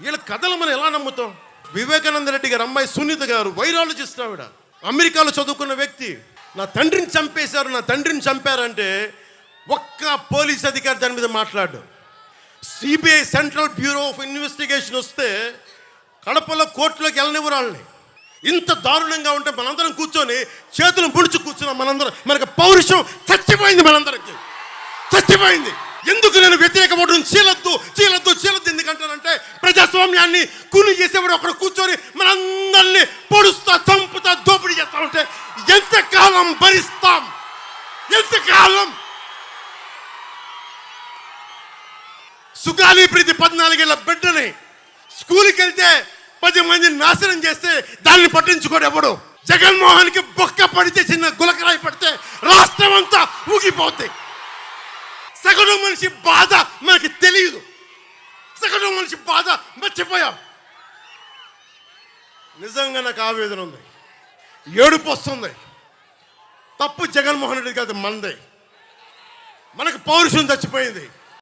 వీళ్ళ కథలు మనం ఎలా నమ్ముతాం? వివేకానంద రెడ్డి గారు అమ్మాయి సునీత గారు వైరాలజిస్ట్ ఆవిడ. అమెరికాలో చదువుకున్న వ్యక్తి. నా తండ్రిని చంపేశారు నా తండ్రిని చంపారంటే ఒక్క పోలీస్ అధికారి దాని మీద మాట్లాడు. CBI central bureau of investigation వస్తే కడపలో కోర్టులోకి వెళ్ళనివ్వరు వాళ్ళని. ఇంత దారుణంగా ఉంటే మనందరం కూర్చొని చేతులు ముడుచు కూర్చున్నాం మనందరం. మనకి పౌరుషం చచ్చిపోయింది మనందరికి. చచ్చిపోయింది. ఎందుకు నేను వ్యతిరేక ఓటును చీలద్దు చీలద్దు చీలద్దు. ఎందుకంటానంటే ప్రజాస్వామ్యాన్ని కూలి చేసేవాడు అక్కడ కూర్చొని మనందరినీ పొడుస్తా చంపుతా దోపిడీ చేస్తా ఉంటే ఎంతకాలం భరిస్తాం? ఎంతకాలం? సుగాలి ప్రీతి పద్నాలుగేళ్ళ బిడ్డని స్కూల్కి వెళ్తే పది మందిని నాశనం చేస్తే దాన్ని పట్టించుకోడు ఎవడు? జగన్మోహన్కి బొక్క పడితే చిన్న గులకరాయి పడితే రాష్ట్రం అంతా ఊగిపోద్ది. సగటు మనిషి బాధ మనకి తెలియదు. మనిషి బాధ మర్చిపోయాం. నిజంగా నాకు ఆవేదన ఉంది. ఏడుపు వస్తుంది. తప్పు జగన్మోహన్ రెడ్డి కాదు మనదే మనకు పౌరుషం చచ్చిపోయింది.